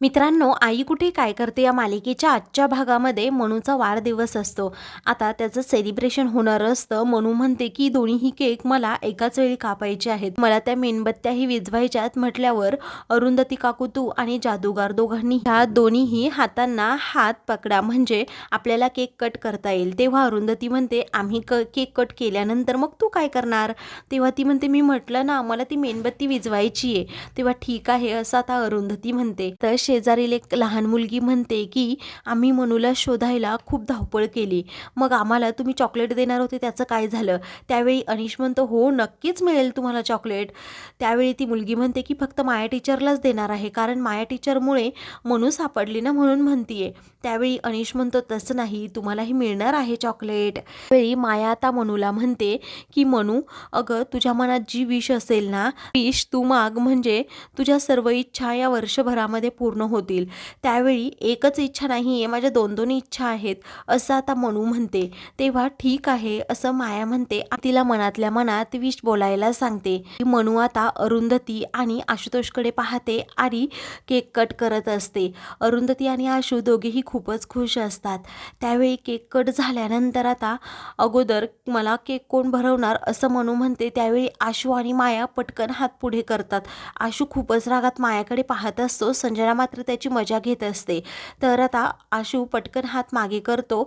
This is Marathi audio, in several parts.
मित्रांनो आई कुठे काय करते या मालिकेच्या आजच्या भागामध्ये मनूचा वाढदिवस असतो. आता त्याचं सेलिब्रेशन होणार असतं. मनू म्हणते की दोन्हीही केक मला एकाच वेळी कापायचे आहेत. मला त्या मेणबत्त्याही विजवायच्यात म्हटल्यावर अरुंधती काकू तू आणि जादूगार दोघांनी ह्या दोन्हीही हातांना हात पकडा. म्हणजे आपल्याला केक कट करता येईल. तेव्हा अरुंधती म्हणते आम्ही क केक कट केल्यानंतर मग तू काय करणार? तेव्हा ती म्हणते मी म्हटलं ना मला ती मेणबत्ती विजवायची आहे तेव्हा ठीक आहे असं आता अरुंधती म्हणते. तर शेजारील एक लहान मुलगी म्हणते की आम्ही मनूला शोधायला खूप धावपळ केली. मग आम्हाला तुम्ही चॉकलेट देणार होते त्याचं काय झालं? त्यावेळी अनिश म्हणतो हो नक्कीच मिळेल तुम्हाला चॉकलेट त्यावेळी ती मुलगी म्हणते की फक्त माया टीचरलाच देणार आहे कारण माया टीचरमुळे मनू सापडली ना म्हणून म्हणतीये. त्यावेळी अनिश म्हणतो तसं नाही तुम्हालाही मिळणार आहे चॉकलेट त्यावेळी माया आता मनूला म्हणते की मनू अगं तुझ्या मनात जी विश असेल ना विश तू माग म्हणजे तुझ्या सर्व इच्छा या वर्षभरामध्ये पूर्ण होतील. त्यावेळी एकच इच्छा नाही आहे माझ्या दोन दोन इच्छा आहेत असं आता मनू म्हणते. तेव्हा ठीक आहे असं माया म्हणते. तिला मनातल्या मनात विष बोलायला सांगते. मनू आता अरुंधती आणि आशुतोषकडे पाहते आणि केक कट करत असते. अरुंधती आणि आशू दोघेही खूपच खुश असतात. त्यावेळी केक कट झाल्यानंतर आता अगोदर मला केक कोण भरवणार असं मनू म्हणते. त्यावेळी आशू आणि माया पटकन हात पुढे करतात. आशू खूपच रागात मायाकडे पाहत असतो. संजना मात्र त्याची मजा घेत असते. तर आता आशू पटकन हात मागे करतो.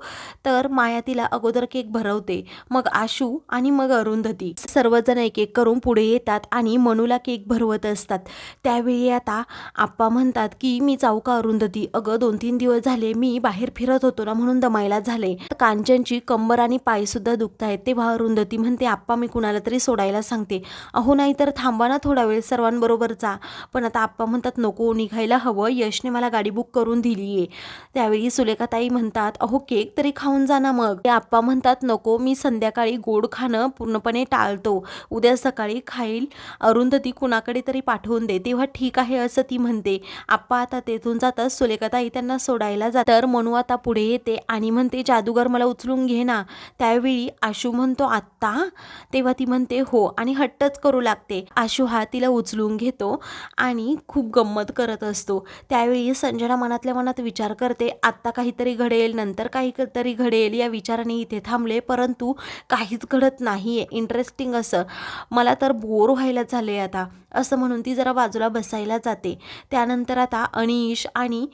तर माया तिला अगोदर केक भरवते. मग आशू आणि मग अरुंधती. सर्वजण एक एक करून पुढे येतात आणि मनूला केक भरवत असतात. त्यावेळी आता आप्पा म्हणतात की मी जाऊ का अरुंधती? अगं दोन तीन दिवस झाले मी बाहेर फिरत होतो ना म्हणून दमायला झाले. कांचनची कंबर आणि पायसुद्धा दुखत आहेत तेव्हा अरुंधती म्हणते आप्पा मी कुणाला तरी सोडायला सांगते. अहो नाही तर थांबा ना थोडा वेळ सर्वांबरोबर जा. पण आता आप्पा म्हणतात नको निघायला हवं. यशने मला गाडी बुक करून दिली आहे. त्यावेळी सुलेखाताई म्हणतात अहो केक तरी खाऊन जा ना मग. ते आप्पा म्हणतात नको मी संध्याकाळी गोड खाणं पूर्णपणे टाळतो. उद्या सकाळी खाईल. अरुंधती कुणाकडे तरी पाठवून दे. तेव्हा ठीक आहे असं ती म्हणते. आप्पा आता तेथून जातात. सुलेखाताई त्यांना सोडायला जात तर मनू आता पुढे येते आणि म्हणते जादूगर मला उचलून घे ना. त्यावेळी आशू म्हणतो आत्ता? तेव्हा ती म्हणते हो. आणि हट्टच करू लागते. आशू हा तिला उचलून घेतो आणि खूप गंमत करत असतो. त्यावेळी संजना मनातल्या मनात विचार करते आत्ता काहीतरी घडेल नंतर काहीतरी घडेल या विचाराने इथे थांबले. परंतु काहीच घडत नाही आहे इंटरेस्टिंग असं. मला तर बोर व्हायला झाले आता. असं म्हणून ती जरा बाजूला बसायला जाते. त्यानंतर आता अनिश आणि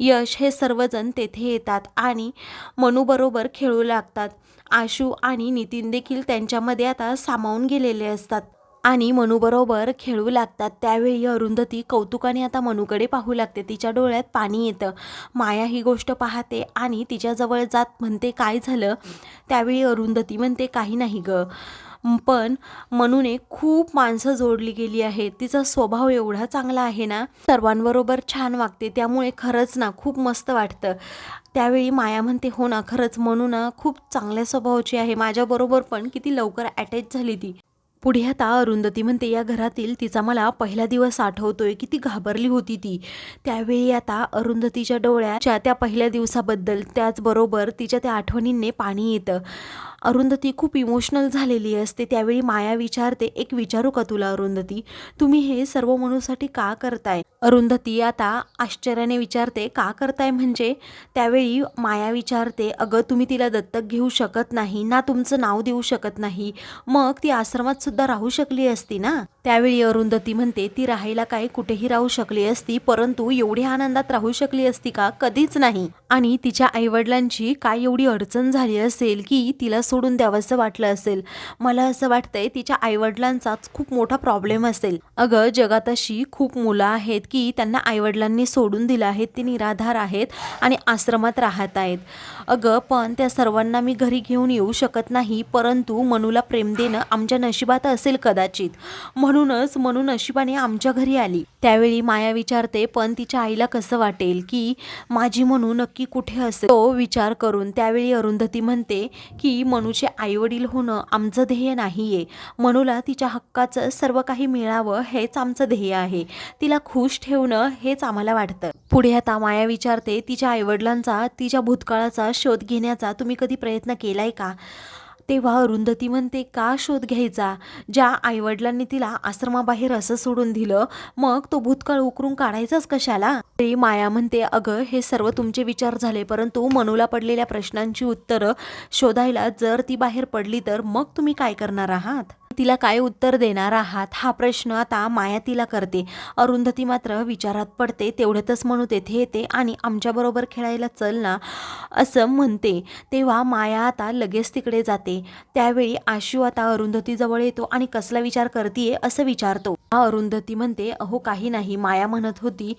यश हे सर्वजण तेथे येतात आणि मनूबरोबर खेळू लागतात. आशू आणि नितीन देखील त्यांच्यामध्ये आता सामावून गेलेले असतात. आणि मनूबरोबर खेळू लागतात. त्यावेळी अरुंधती कौतुकाने आता मनूकडे पाहू लागते. तिच्या डोळ्यात पाणी येतं. माया ही गोष्ट पाहते आणि तिच्याजवळ जात म्हणते काय झालं? त्यावेळी अरुंधती म्हणते काही नाही ग. पण मनूने खूप माणसं जोडली गेली आहेत. तिचा स्वभाव एवढा चांगला आहे ना सर्वांबरोबर छान वागते. त्यामुळे खरंच ना खूप मस्त वाटतं. त्यावेळी माया म्हणते हो ना खरंच मनू ना खूप चांगल्या स्वभावाची आहे. माझ्याबरोबर पण किती लवकर अटॅच झाली ती. पुढे आता अरुंधती म्हणते या घरातील तिचा मला पहिला दिवस आठवतोय. ती घाबरली होती ती. त्यावेळी आता अरुंधतीच्या डोळ्याच्या त्या पहिल्या दिवसाबद्दल त्याचबरोबर तिच्या त्या आठवणींनी पाणी येतं. अरुंधती खूप इमोशनल झालेली असते. त्यावेळी माया विचारते एक विचारू का तुला अरुंधती? तुम्ही हे सर्व मनूसाठी का करताय? अरुंधती आता आश्चर्याने विचारते का करताय म्हणजे? त्यावेळी माया विचारते अगं तुम्ही तिला दत्तक घेऊ शकत नाही ना तुमचं नाव देऊ शकत नाही. मग ती आश्रमात सुद्धा राहू शकली असती ना? त्यावेळी अरुंधती म्हणते ती राहायला काय कुठेही राहू शकली असती परंतु एवढ्या आनंदात राहू शकली असती का? कधीच नाही. आणि तिच्या आईवडिलांची काय एवढी अडचण झाली असेल की तिला सोडून द्यावंसं वाटलं असेल. मला असं वाटतंय तिच्या आईवडिलांचाच खूप मोठा प्रॉब्लेम असेल. अगं जगात अशी खूप मुलं आहेत की त्यांना आईवडिलांनी सोडून दिलं आहेत ते निराधार आहेत आणि आश्रमात राहत आहेत. अगं पण त्या सर्वांना मी घरी घेऊन येऊ शकत नाही परंतु मनूला प्रेम देणं आमच्या नशिबात असेल कदाचित. म्हणूनच मनू नशिबाने आमच्या घरी आली. त्यावेळी माया विचारते पण तिच्या आईला कसं वाटेल की माझी मनू नक्की कुठे असेल? तो विचार करून त्यावेळी अरुंधती म्हणते की मनूचे आईवडील होणं आमचं ध्येय नाही आहे मनूला तिच्या हक्काचं सर्व काही मिळावं हेच आमचं ध्येय आहे. तिला खुश ठेवणं हेच आम्हाला वाटतं. पुढे आता माया विचारते तिच्या आईवडिलांचा तिच्या भूतकाळाचा शोध घेण्याचा तुम्ही कधी प्रयत्न केलाय का? तेव्हा अरुंधती म्हणते का शोध घ्यायचा? ज्या आईवडिलांनी तिला आश्रमाबाहेर असं सोडून दिलं मग तो भूतकाळ उकरून काढायचाच कशाला? तरी माया म्हणते अगं हे सर्व तुमचे विचार झाले परंतु मनूला पडलेल्या प्रश्नांची उत्तरं शोधायला जर ती बाहेर पडली तर मग तुम्ही काय करणार आहात? तिला काय उत्तर देणार आहात? हा प्रश्न आता माया तिला करते. अरुंधती मात्र विचारात पडते. तेवढ्यातच म्हणू तेथे येते आणि आमच्याबरोबर खेळायला चल ना असं म्हणते. तेव्हा माया आता लगेच तिकडे जाते. त्यावेळी आशू आता अरुंधतीजवळ येतो आणि कसला विचार करतीये असं विचारतो. हा अरुंधती म्हणते अहो काही नाही. माया म्हणत होती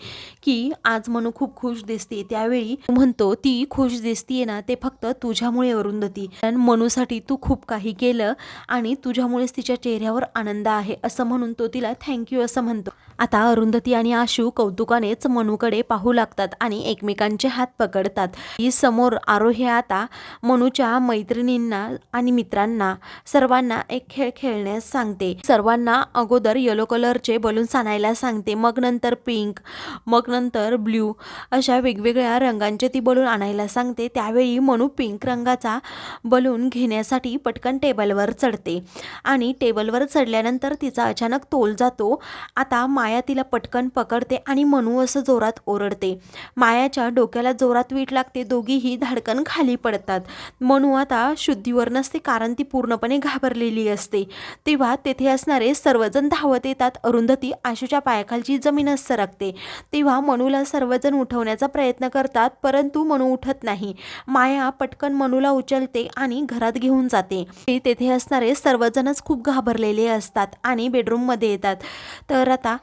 की आज मनू खूप खुश दिसते. त्यावेळी म्हणतो ती खुश दिसतीये ना ते फक्त तुझ्यामुळे अरुंधती. मनूसाठी तू खूप काही केलं आणि तुझ्यामुळेच तिच्या चेहऱ्यावर आनंद आहे असं म्हणून तो तिला थँक्यू असं म्हणतो. आता अरुंधती आणि आशू कौतुकानेच मनूकडे पाहू लागतात आणि एकमेकांचे हात पकडतात. ही समोर आरोही आता मनूच्या मैत्रिणींना आणि मित्रांना सर्वांना एक खेळ खेळण्यास सांगते. सर्वांना अगोदर येलो कलरचे बलून्स आणायला सांगते. मग नंतर पिंक मग नंतर ब्ल्यू अशा वेगवेगळ्या रंगांचे ती बलून आणायला सांगते. त्यावेळी मनू पिंक रंगाचा बलून घेण्यासाठी पटकन टेबलवर चढते आणि टेबलवर चढल्यानंतर तिचा अचानक तोल जातो. आता माया तिला पटकन पकडते आणि मनू असं जोरात ओरडते. मायाच्या डोक्याला जोरात वीट लागते दोघीही धाडकन खाली पडतात. मनू आता शुद्धीवर नसते कारण ती पूर्णपणे घाबरलेली असते. तेव्हा तेथे असणारे सर्वजण धावत येतात. अरुंधती आशूच्या पायाखालची जमीनच सरकते. तेव्हा मनूला सर्वजण उठवण्याचा प्रयत्न करतात परंतु मनू उठत नाही. माया पटकन मनूला उचलते आणि घरात घेऊन जाते. तेथे असणारे सर्वजणच खूप घाबरलेले असतात आणि बेडरूममध्ये येतात. तर आता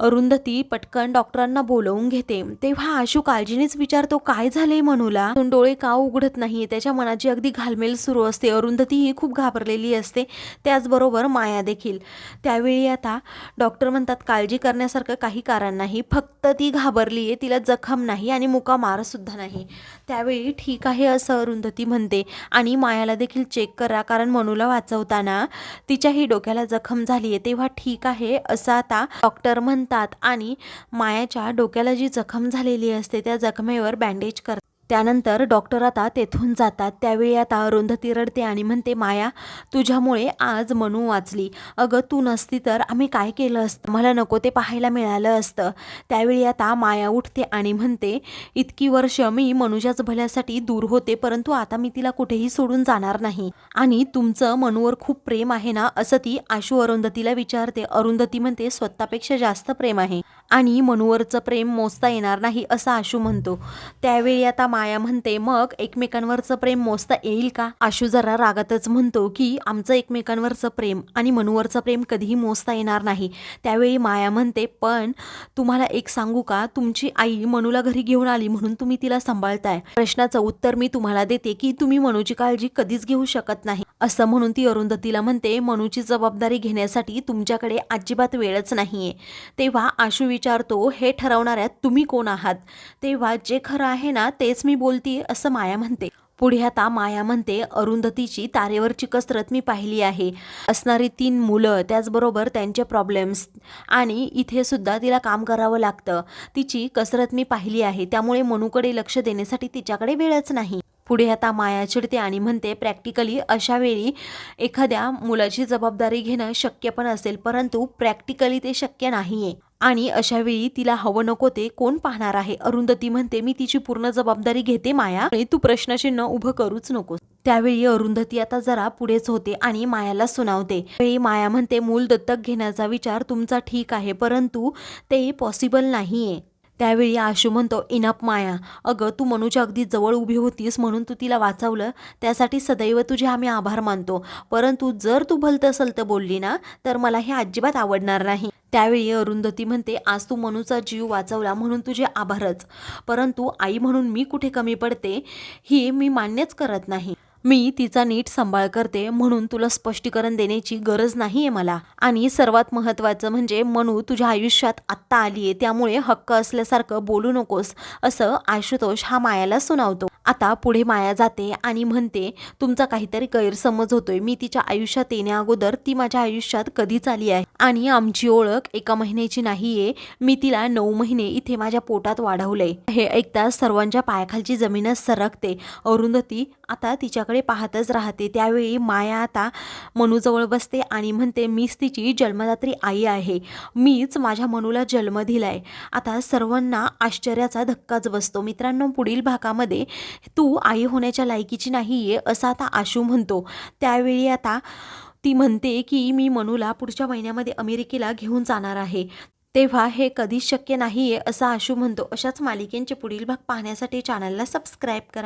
अरुंधती पटकन डॉक्टरांना बोलवून घेते. तेव्हा आशू काळजीनेच विचारतो काय झाले मनूला? डोळे का उघडत नाही? त्याच्या मनाची अगदी घालमेल सुरू असते. अरुंधती ही खूप घाबरलेली असते. त्याचबरोबर माया देखील. त्यावेळी आता डॉक्टर म्हणतात काळजी करण्यासारखं काही कारण नाही. फक्त ती घाबरली आहे. तिला जखम नाही आणि मुका मारसुद्धा नाही. त्यावेळी ठीक आहे असं अरुंधती म्हणते. आणि मायाला देखील चेक करा. कारण मनूला वाचवताना तिच्याही डोक्याला जखम झाली आहे तेव्हा ठीक आहे असं आता डॉक्टर म्हणतात. आणि मायाच्या डोक्याला जी जखम झालेली असते त्या जखमेवर बँडेज करतात. त्यानंतर डॉक्टर आता तेथून जातात. त्यावेळी आता अरुंधती रडते आणि म्हणते माया तुझ्यामुळे आज मनू वाचली. अगं तू नसती तर आम्ही काय केलं असतं? मला नको ते पाहायला मिळालं असतं. त्यावेळी आता माया उठते आणि म्हणते इतकी वर्ष मी मनुजाच भल्यासाठी दूर होते परंतु आता मी तिला कुठेही सोडून जाणार नाही. आणि तुमचं मनूवर खूप प्रेम आहे ना? असं ती आशू अरुंधतीला विचारते. अरुंधती म्हणते स्वतःपेक्षा जास्त प्रेम आहे आणि मनूवरचं प्रेम मोजता येणार नाही असं आशू म्हणतो. त्यावेळी आता माया म्हणते मग एकमेकांवरचं प्रेम मोजता येईल का? आशू जरा रागातच म्हणतो की आमचं एकमेकांवरचं प्रेम आणि मनूवरचं प्रेम कधीही मोजता येणार नाही. त्यावेळी माया म्हणते पण तुम्हाला एक सांगू का? तुमची आई मनूला घरी घेऊन आली म्हणून तुम्ही तिला सांभाळताय. प्रश्नाचं उत्तर मी तुम्हाला देते की तुम्ही मनूची काळजी कधीच घेऊ शकत नाही. असं म्हणून ती अरुंधतीला म्हणते मनूची जबाबदारी घेण्यासाठी तुमच्याकडे अजिबात वेळच नाहीये. तेव्हा आशू विचारतो हे ठरवणाऱ्यात तुम्ही कोण आहात? तेव्हा जे खरं आहे ना तेच मी बोलतीये असं माया म्हणते. पुढे आता माया म्हणते अरुंधतीची तारेवरची कसरत मी पाहिली आहे. असणारी तीन मुलं त्याचबरोबर त्यांचे प्रॉब्लेम्स आणि इथे सुद्धा तिला काम करावं लागतं. तिची कसरत मी पाहिली आहे. त्यामुळे मनूकडे लक्ष देण्यासाठी तिच्याकडे वेळच नाही. पुढे आता माया चिडते आणि म्हणते प्रॅक्टिकली अशा वेळी एखाद्या मुलाची जबाबदारी घेणं शक्य पण असेल परंतु प्रॅक्टिकली ते शक्य नाही आहे आणि अशा वेळी तिला हवं नको ते कोण पाहणार आहे? अरुंधती म्हणते मी तिची पूर्ण जबाबदारी घेते माया आणि तू प्रश्नचिन्ह उभं करूच नकोस. त्यावेळी अरुंधती आता जरा पुढेच होते आणि मायाला सुनावते. वेळी माया म्हणते मूल दत्तक घेण्याचा विचार तुमचा ठीक आहे परंतु ते पॉसिबल नाहीये. त्यावेळी आशू म्हणतो इनप माया अगं तू मनूच्या अगदी जवळ उभी होतीस म्हणून तू तिला वाचवलं त्यासाठी सदैव तुझे आम्ही आभार मानतो. परंतु जर तू भलतं तर बोलली ना तर मला हे अजिबात आवडणार नाही. त्यावेळी अरुंधती म्हणते आज तू मनूचा जीव वाचवला म्हणून तुझे आभारच. परंतु आई म्हणून मी कुठे कमी पडते ही मी मान्यच करत नाही. मी तिचा नीट सांभाळ करते म्हणून तुला स्पष्टीकरण देण्याची गरज नाहीये मला. आणि सर्वात महत्त्वाचं म्हणजे मनू तुझ्या आयुष्यात आत्ता आली आहे त्यामुळे हक्क असल्यासारखं बोलू नकोस असं आशुतोष हा मायाला सुनावतो. आता पुढे माया जाते आणि म्हणते तुमचा काहीतरी गैरसमज होतोय. मी तिच्या आयुष्यात येण्या अगोदर ती माझ्या आयुष्यात कधीच आली आहे. आणि आमची ओळख एका महिन्याची नाहीये. मी तिला नऊ महिने इथे माझ्या पोटात वाढवलंय. हे ऐकता सर्वांच्या पायाखालची जमीनच सरकते. अरुंधती आता तिच्याकडे पाहतच राहते. त्यावेळी माया आता मनूजवळ बसते आणि म्हणते मीच तिची जन्मदात्री आई आहे. मीच माझ्या मनूला जन्म दिलाय. आता सर्वांना आश्चर्याचा धक्काच बसतो. मित्रांनो पुढील भागामध्ये तू आई होण्याच्या लायकीची नाही आहे असं आता आशू म्हणतो. त्यावेळी आता ती म्हणते की मी मनूला पुढच्या महिन्यामध्ये अमेरिकेला घेऊन जाणार आहे. तेव्हा हे कधीच शक्य नाही आहे असं आशू म्हणतो. अशाच मालिकेंचे पुढील भाग पाहण्यासाठी चॅनलला सबस्क्राईब करा.